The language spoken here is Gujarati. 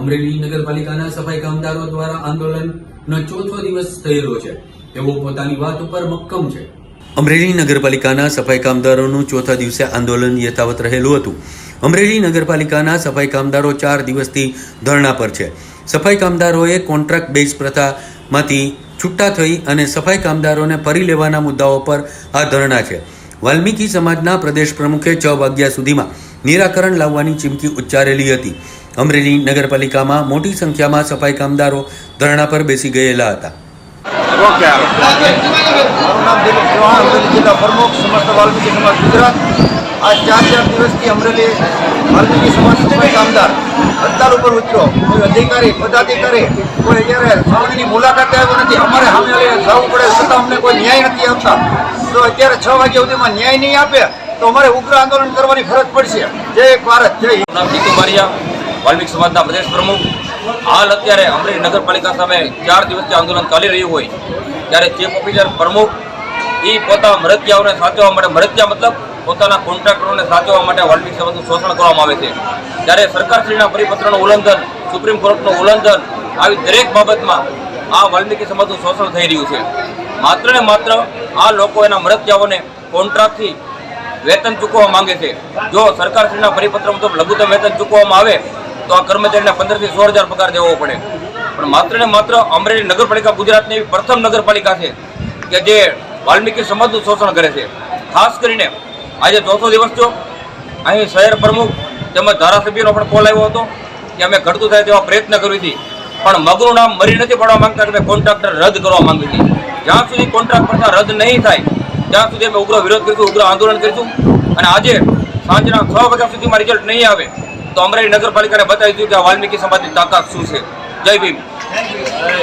અમરેલી નગરપાલિકાના સફાઈ કામદારો દ્વારા આંદોલનનો ચોથો દિવસ થયેલો છે. તેઓ પોતાની વાત ઉપર મક્કમ છે. અમરેલી નગરપાલિકાના સફાઈ કામદારોનું ચોથા દિવસે આંદોલન યથાવત રહેલું હતું. અમરેલી નગરપાલિકાના સફાઈ કામદારો ચાર દિવસથી ધરણા પર છે. સફાઈ કામદારોએ કોન્ટ્રાક્ટ બેઝ પ્રથામાંથી છૂટા થઈ અને સફાઈ કામદારોને ફરી લેવાના મુદ્દાઓ પર આ ધરણા છે. વાલ્મીકી સમાજના પ્રદેશ પ્રમુખે છ વાગ્યા સુધીમાં નિરાકરણ લાવવાની ચીમકી ઉચ્ચારેલી હતી. અમરેલી નગરપાલિકામાં મોટી સંખ્યામાં સફાઈ કામદારો ધરણા પર બેસી ગયેલા હતા. જિલ્લા પ્રમુખ સમસ્ત વાલ્મીકી સમાજ ગુજરાત. આ ચાર ચાર દિવસથી અમરેલી વાલ્મીકી સમાજ સફાઈ કામદાર. હડતાલ ઉપર ઉતર્યો કોઈ અધિકારી પદાધિકારી કોઈ અત્યારે સામેની મુલાકાતે આવ્યો નથી. અમારે સામે જવું પડે છતાં અમને કોઈ ન્યાય નથી આપતા. તો અત્યારે છ વાગ્યા સુધીમાં ન્યાય નહીં આપે તો અમારે ઉગ્ર આંદોલન કરવાની ફરજ પડશે. જય ભારત જય હિન્દ. નામ જીતુ બારિયા. વાલ્મીકી સમાજના પ્રદેશ પ્રમુખ. હાલ અત્યારે અમરેલી નગરપાલિકા સામે ચાર દિવસથી આંદોલન ચાલી રહ્યું હોય, ત્યારે ચીફ ઓફિસર પ્રમુખ એ પોતા મરતિયાઓને સાચવવા માટે મરતિયા મતલબ પોતાના કોન્ટ્રાક્ટરોને સાચવવા માટે વાલ્મિક સમાજનું શોષણ કરવામાં આવે છે. ત્યારે સરકારશ્રીના પરિપત્રનું ઉલ્લંઘન, સુપ્રીમ કોર્ટનું ઉલ્લંઘન, આવી દરેક બાબતમાં આ વાલ્મીકી સમાજનું શોષણ થઈ રહ્યું છે. માત્ર ને માત્ર આ લોકો એના મરતિયાઓને કોન્ટ્રાક્ટથી વેતન ચૂકવવા માંગે છે. જો સરકારશ્રીના પરિપત્ર મુજબ લઘુત્તમ વેતન ચૂકવવામાં આવે તો આ કર્મચારીને પંદરથી સોળ હજાર પગાર દેવો પડે. પણ માત્ર ને માત્ર અમરેલી નગરપાલિકા ગુજરાતની પ્રથમ નગરપાલિકા છે કે જે વાલ્મીકી સમાજનું શોષણ કરે છે. ખાસ કરીને આજે ચોથો દિવસ છો અહીં શહેર પ્રમુખ તેમજ ધારાસભ્યનો પણ કોલ આવ્યો હતો કે અમે ઘટતું થાય તેવા પ્રયત્ન કરી હતી પણ મગનું નામ મરી નથી પડવા માંગતા અમે કોન્ટ્રાક્ટર રદ કરવા માંગી હતી જ્યાં સુધી કોન્ટ્રાક્ટ પડતા રદ નહીં થાય, ત્યાં સુધી અમે ઉગ્ર વિરોધ કરીશું, ઉગ્ર આંદોલન કરીશું. અને આજે સાંજના છ વાગ્યા સુધીમાં રિઝલ્ટ નહીં આવે. તો અમરેલી નગરપાલિકાને બતાવીશું કે આ વાલ્મીકી સમાજની તાકાત શું છે. જય ભીમ.